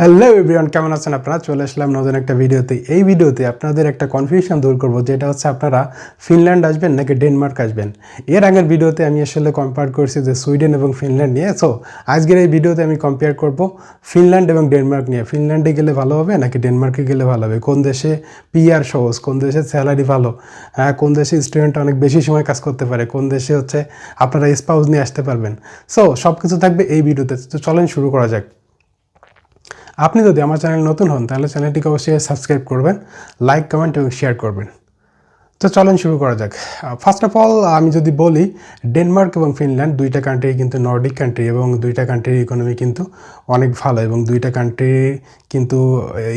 Hello everyone কেমন আছেন আপনারা? চলে আসলাম নতুন একটা ভিডিওতে। এই ভিডিওতে আপনাদের একটা কনফিউশন দূর করব, যেটা হচ্ছে আপনারা ফিনল্যান্ড আসবেন নাকি ডেনমার্ক আসবেন? এর আগের ভিডিওতে আমি আসলে কম্পেয়ার করছি যে সুইডেন এবং ফিনল্যান্ড নিয়ে। সো আজকের এই ভিডিওতে আমি কম্পেয়ার করব ফিনল্যান্ড এবং ডেনমার্ক নিয়ে। ফিনল্যান্ডে গেলে ভালো হবে নাকি ডেনমার্কে গেলে ভালো হবে? কোন দেশে পিআর সহজ, কোন দেশে স্যালারি ভালো? হ্যাঁ কোন দেশে স্টুডেন্ট অনেক বেশি সময় কাজ করতে পারে? কোন দেশে হচ্ছে আপনারা স্পাউস নিয়ে আসতে পারবেন? সো সব কিছু থাকবে এই ভিডিওতে। তো চলেন শুরু করা যাক। আপনি যদি আমার চ্যানেল নতুন হন, তাহলে চ্যানেলটিকে অবশ্যই সাবস্ক্রাইব করবেন, লাইক, কমেন্ট এবং শেয়ার করবেন। তো চলেন শুরু করা যাক। ফার্স্ট অফ অল আমি যদি বলি ডেনমার্ক এবং ফিনল্যান্ড দুইটা কান্ট্রি কিন্তু নর্ডিক কান্ট্রি এবং দুইটা কান্ট্রির ইকোনমি কিন্তু অনেক ভালো এবং দুইটা কান্ট্রি কিন্তু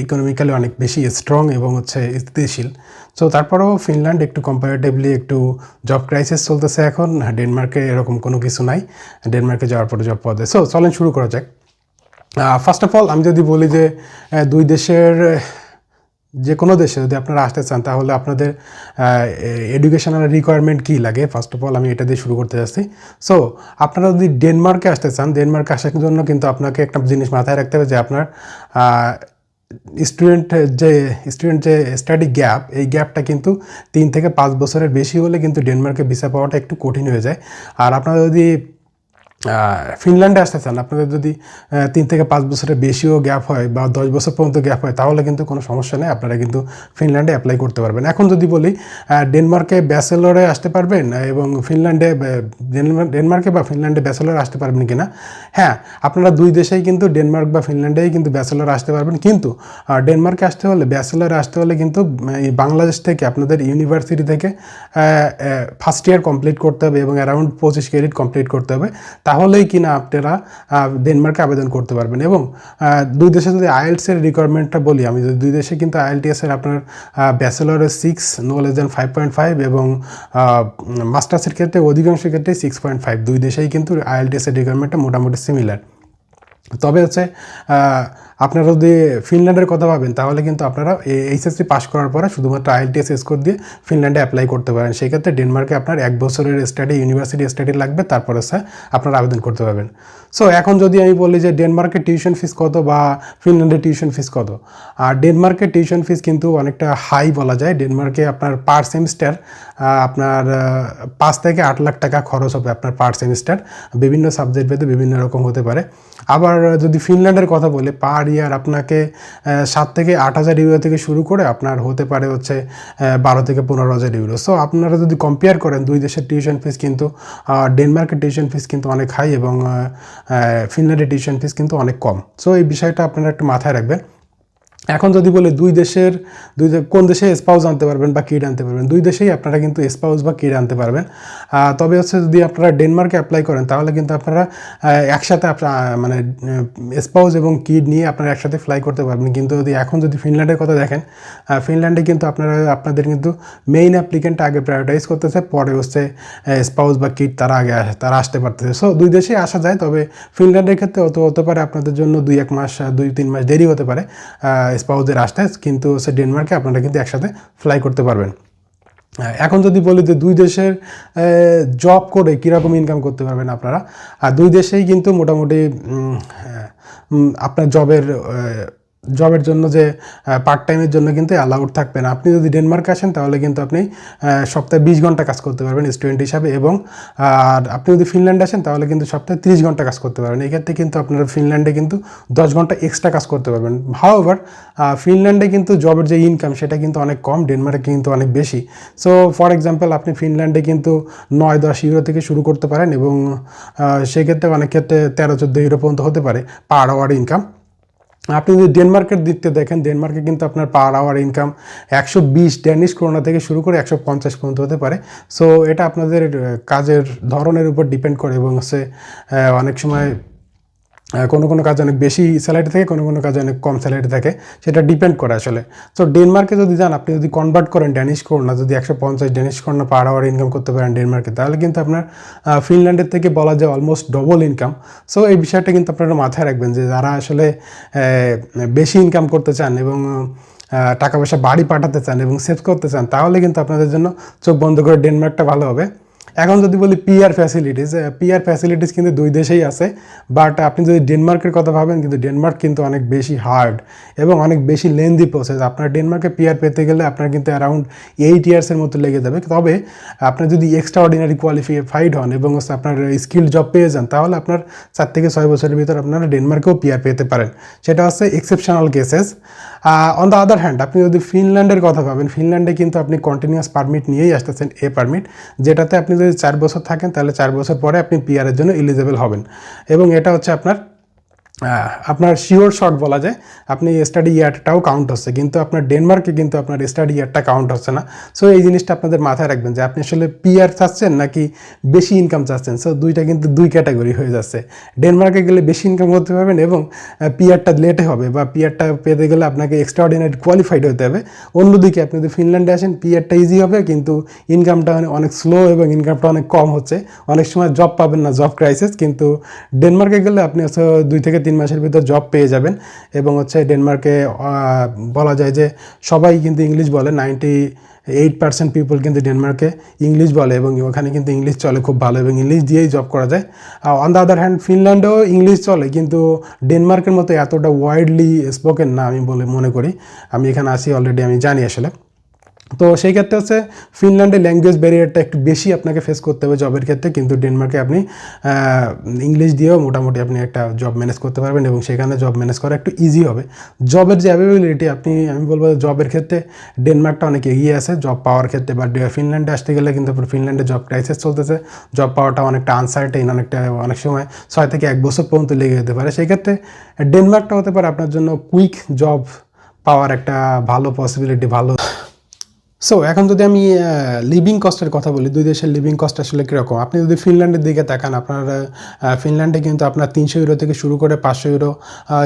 ইকোনমিক্যালি অনেক বেশি স্ট্রং এবং হচ্ছে স্থিতিশীল। সো তারপরেও ফিনল্যান্ড একটু কম্পারেটিভলি একটু জব ক্রাইসিস চলতেছে এখন। ডেনমার্কে এরকম কোনো কিছু নাই। ডেনমার্কে যাওয়ার পরে জব পাওয়া যায়। সো চলেন শুরু করা যাক। ফার্স্ট অফ অল আমি যদি বলি যে দুই দেশের, যে কোনো দেশে যদি আপনারা আসতে চান, তাহলে আপনাদের এডুকেশনাল রিকোয়ারমেন্ট কী লাগে? ফার্স্ট অফ অল আমি এটা দিয়ে শুরু করতে যাচ্ছি। সো আপনারা যদি ডেনমার্কে আসতে চান ডেনমার্কে আসার জন্য কিন্তু আপনাকে একটা জিনিস মাথায় রাখতে হবে যে, আপনার স্টুডেন্ট যে স্টুডেন্ট যে স্টাডি গ্যাপ এই গ্যাপটা কিন্তু তিন থেকে পাঁচ বছরের বেশি হলে কিন্তু ডেনমার্কে ভিসা পাওয়াটা একটু কঠিন হয়ে যায়। আর আপনারা যদি ফিনল্যান্ডে আসতে চান, আপনাদের যদি তিন থেকে পাঁচ বছরের বেশিও গ্যাপ হয় বা দশ বছর পর্যন্ত গ্যাপ হয়, তাহলে কিন্তু কোনো সমস্যা নেই, আপনারা কিন্তু ফিনল্যান্ডে অ্যাপ্লাই করতে পারবেন। এখন যদি বলি ডেনমার্কে ব্যাচেলরে আসতে পারবেন এবং ফিনল্যান্ডে ডেনমার্ক- বা ফিনল্যান্ডে ব্যাচেলরে আসতে পারবেন কিনা? হ্যাঁ আপনারা দুই দেশেই কিন্তু, ডেনমার্ক বা ফিনল্যান্ডেই কিন্তু ব্যাচেলরে আসতে পারবেন। কিন্তু ডেনমার্কে আসতে হলে, ব্যাচেলরে আসতে হলে কিন্তু বাংলাদেশ থেকে, আপনাদের ইউনিভার্সিটি থেকে ফার্স্ট ইয়ার কমপ্লিট করতে হবে এবং অ্যারাউন্ড পঁচিশ ক্রেডিট কমপ্লিট করতে হবে। তাহলেই কিনা আপনারা ডেনমার্কে আবেদন করতে পারবেন। এবং দুই দেশে যদি আইএলটিএসের রিকোয়ারমেন্টটা বলি, আমি যদি দুই দেশে কিন্তু আইএলটিএসের আপনার ব্যাচেলরের six no less than five point five এবং মাস্টার্সের ক্ষেত্রে অধিকাংশ ক্ষেত্রে সিক্স পয়েন্ট ফাইভ দুই দেশেই কিন্তু আইএলটিএসের রিকোয়ারমেন্টটা মোটামুটি সিমিলার তবে হচ্ছে আপনারা যদি ফিনল্যান্ডের কথা ভাবেন, তাহলে কিন্তু আপনারা এইচএসসি পাস করার পরে শুধুমাত্র আইএলটিএস স্কোর দিয়ে ফিনল্যান্ডে অ্যাপ্লাই করতে পারেন। সেই ক্ষেত্রে ডেনমার্কে আপনার এক বছরের স্টাডি ইউনিভার্সিটি স্টাডি লাগবে, তারপরে হচ্ছে আপনারা আবেদন করতে পারবেন। সো এখন যদি আমি বলি যে ডেনমার্কের টিউশন ফিস কত বা ফিনল্যান্ডের টিউশন ফিস কত? আর ডেনমার্কের টিউশন ফিস কিন্তু অনেকটা হাই বলা যায়। ডেনমার্কে আপনার পার সেমিস্টার আপনার পাঁচ থেকে আট লাখ টাকা খরচ হবে আপনার পার সেমিস্টার বিভিন্ন সাবজেক্ট ভেদে বিভিন্ন রকম হতে পারে। আবার যদি ফিনল্যান্ডের কথা বলে, পার ইয়ার আপনাকে সাত থেকে আট হাজার ইউরো থেকে শুরু করে আপনার হতে পারে হচ্ছে বারো থেকে পনেরো হাজার ইউরো। সো আপনারা যদি কম্পেয়ার করেন, দুই দেশের টিউশন ফিস কিন্তু ডেনমার্কের টিউশন ফিস কিন্তু অনেক হাই এবং ফিনল্যান্ডের টিউশন ফিস কিন্তু অনেক কম। সো এই বিষয়টা আপনারা একটু মাথায় রাখবেন। এখন যদি বলে দুই দেশের দুই কোন দেশে স্পাউস আনতে পারবেন বা কিড আনতে পারবেন দুই দেশেই আপনারা কিন্তু স্পাউস বা কিড আনতে পারবেন। তবে হচ্ছে যদি আপনারা ডেনমার্কে অ্যাপ্লাই করেন তাহলে কিন্তু আপনারা একসাথে আপনা- আহ, মানে স্পাউস এবং কিড নিয়ে আপনারা একসাথে ফ্লাই করতে পারবেন। কিন্তু যদি এখন যদি ফিনল্যান্ডের কথা দেখেন ফিনল্যান্ডে কিন্তু আপনারা আপনাদের কিন্তু মেইন অ্যাপ্লিকেন্টটা আগে প্রায়োরিটাইজ করতেছে পরে হচ্ছে স্পাউস বা কিড তারা আগে আসে তারা আসতে পারতেছে। সো দুই দেশেই আসা যায় তবে ফিনল্যান্ডের ক্ষেত্রে অত হতে পারে আপনাদের জন্য দুই এক মাস দুই তিন মাস দেরি হতে পারে। স্পাউসদের আসতে কিন্তু সে ডেনমার্কে আপনারা কিন্তু একসাথে ফ্লাই করতে পারবেন। এখন যদি বলি যে দুই দেশের জব করে কীরকম ইনকাম করতে পারবেন আপনারা? আর দুই দেশেই কিন্তু মোটামুটি আপনার জবের জবের জন্য যে পার্ট টাইমের জন্য কিন্তু অ্যালাউড থাকবে না। আপনি যদি ডেনমার্কে আসেন, তাহলে কিন্তু আপনি সপ্তাহে বিশ ঘণ্টা কাজ করতে পারবেন স্টুডেন্ট হিসাবে এবং, আর আপনি যদি ফিনল্যান্ডে আসেন, তাহলে কিন্তু সপ্তাহে তিরিশ ঘণ্টা কাজ করতে পারবেন। এক্ষেত্রে কিন্তু আপনারা ফিনল্যান্ডে কিন্তু দশ ঘণ্টা এক্সট্রা কাজ করতে পারবেন। হাওভার ফিনল্যান্ডে কিন্তু জবের যে ইনকাম সেটা কিন্তু অনেক কম ডেনমার্কে কিন্তু অনেক বেশি। সো ফর এক্সাম্পল আপনি ফিনল্যান্ডে কিন্তু নয় দশ ইউরো থেকে শুরু করতে পারেন এবং সেক্ষেত্রে অনেক ক্ষেত্রে তেরো, চোদ্দ ইউরো পর্যন্ত হতে পারে পার আওয়ার ইনকাম আপনি যদি ডেনমার্কের দিক থেকে দেখেন ডেনমার্কে কিন্তু আপনার পার আওয়ার ইনকাম একশো বিশ ড্যানিশ করোনা থেকে শুরু করে একশো পঞ্চাশ পর্যন্ত হতে পারে। সো এটা আপনাদের কাজের ধরনের উপর ডিপেন্ড করে এবং হচ্ছে অনেক সময় কোনো কোনো কাজ অনেক বেশি স্যালারি থাকে, কোনো কোনো কাজ অনেক কম স্যালারি থাকে, সেটা ডিপেন্ড করে আসলে। তো ডেনমার্কে যদি যান, আপনি যদি কনভার্ট করেন ড্যানিশ করোনা যদি একশো পঞ্চাশ Danish kroner per hour income করতে পারেন ডেনমার্কে তাহলে কিন্তু আপনার ফিনল্যান্ডের থেকে বলা যায় অলমোস্ট ডবল ইনকাম সো এই বিষয়টা কিন্তু আপনারা মাথায় রাখবেন যে যারা আসলে বেশি ইনকাম করতে চান এবং টাকা পয়সা বাড়ি পাঠাতে চান এবং সেভ করতে চান, তাহলে কিন্তু আপনাদের জন্য চোখ বন্ধ করে ডেনমার্কটা ভালো হবে। এখন যদি বলি পিআর ফ্যাসিলিটিস পিআর ফ্যাসিলিটিস কিন্তু দুই দেশেই আছে বাট আপনি যদি ডেনমার্কের কথা ভাবেন, কিন্তু ডেনমার্ক কিন্তু অনেক বেশি হার্ড এবং অনেক বেশি লেন্দি প্রসেস আপনার ডেনমার্কে পিআর পেতে গেলে আপনার কিন্তু অ্যারাউন্ড এইট ইয়ার্সের মতো লেগে যাবে। তবে আপনি যদি এক্সট্রা অর্ডিনারি কোয়ালিফাইড হন এবং আপনার স্কিল জব পেয়ে যান, তাহলে আপনার চার থেকে ছয় বছরের ভিতর আপনারা ডেনমার্কেও পিআর পেতে পারেন। সেটা হচ্ছে exceptional cases on the other hand আপনি যদি ফিনল্যান্ডের কথা ভাবেন ফিনল্যান্ডে কিন্তু আপনি কন্টিনিউয়াস পারমিট নিয়েই আসতেছেন এ পারমিট যেটাতে আপনি যদি চার বছর থাকেন, তাহলে চার বছর পরে আপনি পিআরের জন্য এলিজেবল হবেন। এবং এটা হচ্ছে আপনার আপনার শিওর শর্ট বলা যায়। আপনি স্টাডি ইয়ারটাও কাউন্ট হচ্ছে, কিন্তু আপনার ডেনমার্কে কিন্তু আপনার স্টাডি ইয়ারটা কাউন্ট হচ্ছে না। সো এই জিনিসটা আপনাদের মাথায় রাখবেন যে আপনি আসলে পিআর চাচ্ছেন নাকি বেশি ইনকাম চাচ্ছেন? সো দুইটা কিন্তু দুই ক্যাটাগরি হয়ে যাচ্ছে। ডেনমার্কে গেলে বেশি ইনকাম করতে পারবেন এবং পিআরটা লেটে হবে বা পিআরটা পেতে গেলে আপনাকে এক্সট্রা অর্ডিনারি কোয়ালিফাইড হতে হবে। অন্যদিকে আপনি যদি ফিনল্যান্ডে আসেন পিআরটা ইজি হবে, কিন্তু ইনকামটা অনেক স্লো এবং ইনকামটা অনেক কম হচ্ছে। অনেক সময় জব পাবেন না জব ক্রাইসিস কিন্তু ডেনমার্কে গেলে আপনি দুই থেকে তিন মাসের ভিতর জব পেয়ে যাবেন। এবং হচ্ছে ডেনমার্কে বলা যায় যে সবাই কিন্তু ইংলিশ বলে নাইনটি এইট পার্সেন্ট পিপল কিন্তু ডেনমার্কে ইংলিশ বলে এবং ওখানে কিন্তু ইংলিশ চলে খুব ভালো এবং ইংলিশ দিয়েই জব করা যায়। অন দ্য আদার হ্যান্ড ফিনল্যান্ডেও ইংলিশ চলে, কিন্তু ডেনমার্কের মতো এতটা ওয়াইডলি স্পোকেন না আমি বলে মনে করি। আমি এখানে আসি অলরেডি আমি জানি আসলে। তো সেই ক্ষেত্রে হচ্ছে ফিনল্যান্ডে ল্যাঙ্গুয়েজ ব্যারিয়ারটা একটু বেশি আপনাকে ফেস করতে হবে জবের ক্ষেত্রে, কিন্তু ডেনমার্কে আপনি ইংলিশ দিয়েও মোটামুটি আপনি একটা জব ম্যানেজ করতে পারবেন এবং সেখানে জব ম্যানেজ করা একটু ইজি হবে। জবের যে অ্যাভেবিলিটি আপনি, আমি বলব জবের ক্ষেত্রে ডেনমার্কটা অনেক এগিয়ে আছে জব পাওয়ার ক্ষেত্রে বা ফিনল্যান্ডে আসতে গেলে কিন্তু ফিনল্যান্ডে জব ক্রাইসিস চলতেছে। জব পাওয়াটা অনেকটা আনসার্টেইন অনেকটা, অনেক সময় ছয় থেকে এক বছর পর্যন্ত লেগে যেতে পারে। সেই ক্ষেত্রে ডেনমার্কটা হতে পারে আপনার জন্য কুইক জব পাওয়ার একটা ভালো পসিবিলিটি ভালো সো এখন যদি আমি লিভিং কস্টের কথা বলি, দুই দেশের লিভিং কস্ট আসলে কীরকম? আপনি যদি ফিনল্যান্ডের দিকে তাকান, আপনার ফিনল্যান্ডে কিন্তু আপনার তিনশো ইউরো থেকে শুরু করে পাঁচশো ইউরো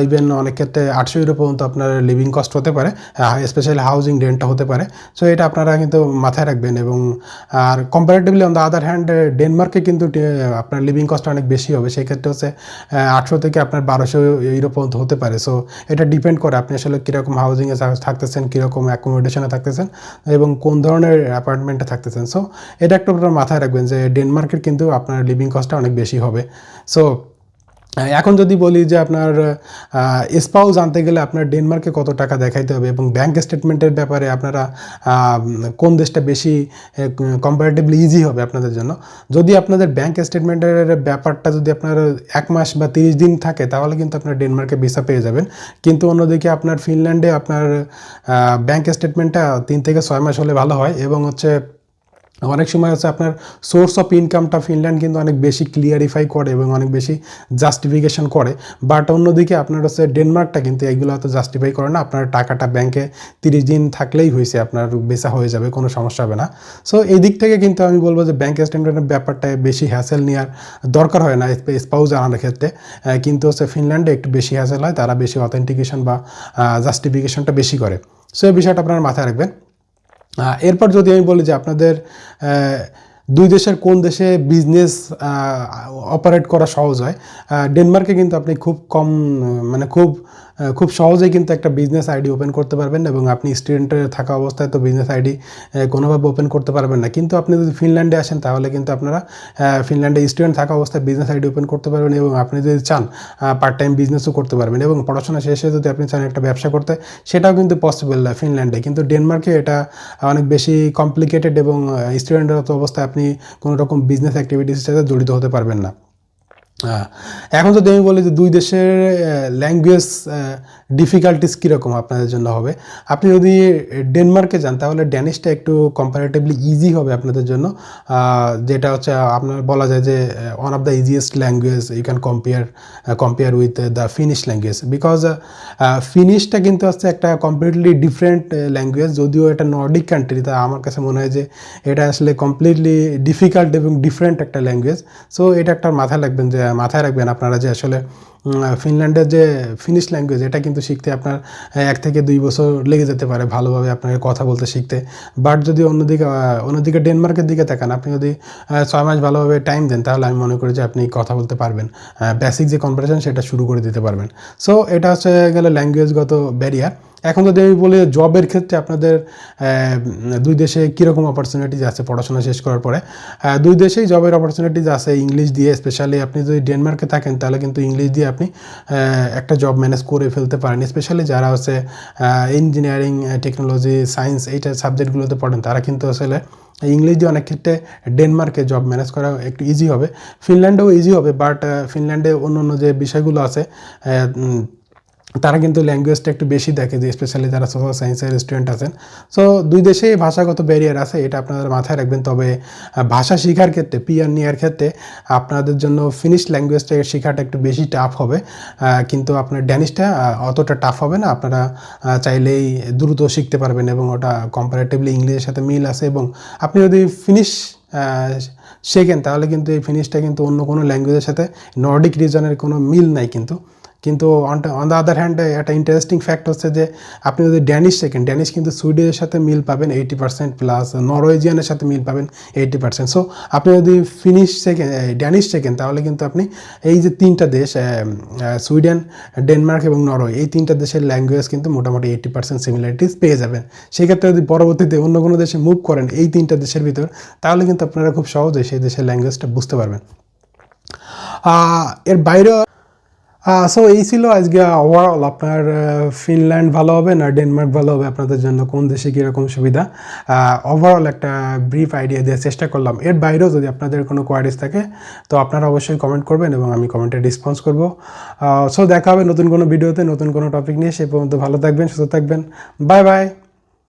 ইভেন অনেক ক্ষেত্রে আটশো ইউরো পর্যন্ত আপনার লিভিং কস্ট হতে পারে স্পেশালি হাউজিং রেন্টটা হতে পারে। সো এটা আপনারা কিন্তু মাথায় রাখবেন এবং, আর comparatively on the other hand ডেনমার্কে কিন্তু আপনার লিভিং কস্ট অনেক বেশি হবে। সেই ক্ষেত্রে হচ্ছে আটশো থেকে আপনার বারোশো ইউরো পর্যন্ত হতে পারে। সো এটা ডিপেন্ড করে আপনি আসলে কীরকম হাউজিংয়ে থাকতেছেন, কীরকম অ্যাকোমোডেশনে থাকতেছেন এবং কোন ধরনের অ্যাপার্টমেন্টে চান। সো এটা একটু আপনার মাথায় রাখবেন যে ডেনমার্কের কিন্তু আপনার লিভিং কস্টটা অনেক বেশি হবে। সো এখন যদি বলি যে আপনার স্পাউস জানতে গেলে আপনার ডেনমার্কে কত টাকা দেখাইতে হবে এবং ব্যাংক স্টেটমেন্টের ব্যাপারে আপনারা কোন দেশটা বেশি কম্পারেটিভলি ইজি হবে আপনাদের জন্য? যদি আপনাদের ব্যাংক স্টেটমেন্টের ব্যাপারটা যদি আপনার এক মাস বা তিরিশ দিন থাকে, তাহলে কিন্তু আপনার ডেনমার্কে ভিসা পেয়ে যাবেন। কিন্তু অন্যদিকে আপনার ফিনল্যান্ডে আপনার ব্যাংক স্টেটমেন্টটা তিন থেকে ছয় মাস হলে ভালো হয় এবং হচ্ছে অনেক সময় হচ্ছে আপনার সোর্স অফ ইনকামটা ফিনল্যান্ড কিন্তু অনেক বেশি ক্লিয়ারিফাই করে এবং অনেক বেশি জাস্টিফিকেশন করে। বাট অন্যদিকে আপনার হচ্ছে ডেনমার্কটা কিন্তু এগুলো হয়তো জাস্টিফাই করে না। আপনার টাকাটা ব্যাংকে তিরিশ দিন থাকলেই হয়েছে, আপনার বেচা হয়ে যাবে, কোনো সমস্যা হবে না। সো এই দিক থেকে কিন্তু আমি বলব যে ব্যাংক স্টেটমেন্টের ব্যাপারটায় বেশি হ্যাসেল নেওয়ার দরকার হয় না স্পাউজ আনার ক্ষেত্রে। কিন্তু হচ্ছে ফিনল্যান্ডে একটু বেশি হ্যাসেল হয়, তারা বেশি অথেন্টিকেশন বা জাস্টিফিকেশনটা বেশি করে। সো এই বিষয়টা আপনারা মাথায় রাখবেন। এরপর যদি আমি বলি যে আপনাদের দুই দেশের কোন দেশে বিজনেস অপারেট করা সহজ হয় ডেনমার্কে কিন্তু আপনি খুব কম মানে খুব খুব সহজেই কিন্তু একটা বিজনেস আইডি ওপেন করতে পারবেন এবং আপনি স্টুডেন্টের থাকা অবস্থায় তো বিজনেস আইডি কোনোভাবে ওপেন করতে পারবেন না। কিন্তু আপনি যদি ফিনল্যান্ডে আসেন, তাহলে কিন্তু আপনারা ফিনল্যান্ডে স্টুডেন্ট থাকা অবস্থায় বিজনেস আইডি ওপেন করতে পারবেন এবং আপনি যদি চান পার্ট টাইম বিজনেসও করতে পারবেন এবং পড়াশোনা শেষে যদি আপনি চান একটা ব্যবসা করতে, সেটাও কিন্তু পসিবল না ফিনল্যান্ডে কিন্তু ডেনমার্কে এটা অনেক বেশি কমপ্লিকেটেড এবং স্টুডেন্টের অবস্থায় আপনি কোনো রকম বিজনেস অ্যাক্টিভিটিসের সাথে জড়িত হতে পারবেন না। এখন যদি আমি বলি যে দুই দেশের ল্যাঙ্গুয়েজ ডিফিকাল্টিস কীরকম আপনাদের জন্য হবে? আপনি যদি ডেনমার্কে যান, তাহলে ড্যানিশটা একটু কম্পারেটিভলি ইজি হবে আপনাদের জন্য। যেটা হচ্ছে, আপনার বলা যায় যে one of the easiest language you can compare compare with the Finnish language because ফিনিশটা কিন্তু হচ্ছে একটা কমপ্লিটলি ডিফারেন্ট ল্যাঙ্গুয়েজ যদিও এটা নর্ডিক কান্ট্রি তা আমার কাছে মনে হয় যে, এটা আসলে কমপ্লিটলি ডিফিকাল্ট এবং ডিফারেন্ট একটা ল্যাঙ্গুয়েজ সো এটা একটা মাথায় রাখবেন যে, মাথায় রাখবেন আপনারা যে আসলে ফিনল্যান্ডের যে ফিনিশ ল্যাঙ্গুয়েজ এটা কিন্তু শিখতে আপনার এক থেকে দুই বছর লেগে যেতে পারে ভালোভাবে আপনাকে কথা বলতে শিখতে। বাট যদি অন্যদিকে অন্যদিকে ডেনমার্কের দিকে তাকান, আপনি যদি ছয় মাস ভালোভাবে টাইম দেন, তাহলে আমি মনে করি যে আপনি কথা বলতে পারবেন। বেসিক যে কনভারসেশন সেটা শুরু করে দিতে পারবেন। সো এটা হচ্ছে গেলে ল্যাঙ্গুয়েজগত ব্যারিয়ার এখন যদি আমি বলি জবের ক্ষেত্রে আপনাদের দুই দেশে কীরকম অপরচুনিটিজ আছে পড়াশোনা শেষ করার পরে? দুই দেশেই জবের অপরচুনিটিজ আছে ইংলিশ দিয়ে স্পেশালি আপনি যদি ডেনমার্কে থাকেন, তাহলে কিন্তু ইংলিশ দিয়ে আপনি একটা জব ম্যানেজ করে ফেলতে পারেন। স্পেশালি যারা হচ্ছে ইঞ্জিনিয়ারিং টেকনোলজি সায়েন্স এইটা সাবজেক্টগুলোতে পড়েন, তারা কিন্তু আসলে ইংলিশ দিয়ে অনেক ক্ষেত্রে ডেনমার্কে জব ম্যানেজ করা একটু ইজি হবে। ফিনল্যান্ডেও ইজি হবে বাট ফিনল্যান্ডে অন্য অন্য যে বিষয়গুলো আছে তারা কিন্তু ল্যাঙ্গুয়েজটা একটু বেশি দেখে যে স্পেশালি যারা সোশ্যাল সায়েন্সের স্টুডেন্ট আছেন। সো দুই দেশেই ভাষাগত ব্যারিয়ার আছে, এটা আপনাদের মাথায় রাখবেন। তবে ভাষা শেখার ক্ষেত্রে পিয়ার নেওয়ার ক্ষেত্রে, আপনাদের জন্য ফিনিশ ল্যাঙ্গুয়েজটা শেখাটা একটু বেশি টাফ হবে। কিন্তু আপনার ড্যানিশটা অতটা টাফ হবে না। আপনারা চাইলেই দ্রুত শিখতে পারবেন এবং ওটা কম্পারেটিভলি ইংলিশের সাথে মিল আছে এবং আপনি যদি ফিনিশ শেখেন, তাহলে কিন্তু এই ফিনিশটা কিন্তু অন্য কোনো ল্যাঙ্গুয়েজের সাথে নর্ডিক রিজনের কোনো মিল নাই কিন্তু। কিন্তু অন দ্য আদার হ্যান্ড একটা ইন্টারেস্টিং ফ্যাক্ট হচ্ছে যে, আপনি যদি ড্যানিশ শেখেন ড্যানিশ কিন্তু সুইডেনের সাথে মিল পাবেন এইটি পার্সেন্ট প্লাস নরওয়েজিয়ানের সাথে মিল পাবেন এইটি পার্সেন্ট সো আপনি যদি ফিনিশ শেখেন ড্যানিশ শেখেন তাহলে কিন্তু আপনি এই যে তিনটা দেশ সুইডেন ডেনমার্ক এবং নরওয়ে এই তিনটা দেশের ল্যাঙ্গুয়েজ কিন্তু মোটামুটি এইটি পার্সেন্ট সিমিলারিটিস পেয়ে যাবেন। সেক্ষেত্রে যদি পরবর্তীতে অন্য কোনো দেশে মুভ করেন এই তিনটা দেশের ভিতর, তাহলে কিন্তু আপনারা খুব সহজে সেই দেশের ল্যাঙ্গুয়েজটা বুঝতে পারবেন। এর বাইরেও সো এই ছিল আজকে ওভারঅল আপনার ফিনল্যান্ড ভালো হবে না ডেনমার্ক ভালো হবে আপনাদের জন্য? কোন দেশে কীরকম সুবিধা? ওভারঅল একটা ব্রিফ আইডিয়া দেওয়ার চেষ্টা করলাম। এর বাইরেও যদি আপনাদের কোনো কোয়ারিজ থাকে, তো আপনারা অবশ্যই কমেন্ট করবেন এবং আমি কমেন্টে রেসপন্স করব। সো দেখা হবে নতুন কোনো ভিডিওতে নতুন কোনো টপিক নিয়ে। সে পর্যন্ত ভালো থাকবেন, সুস্থ থাকবেন। Bye bye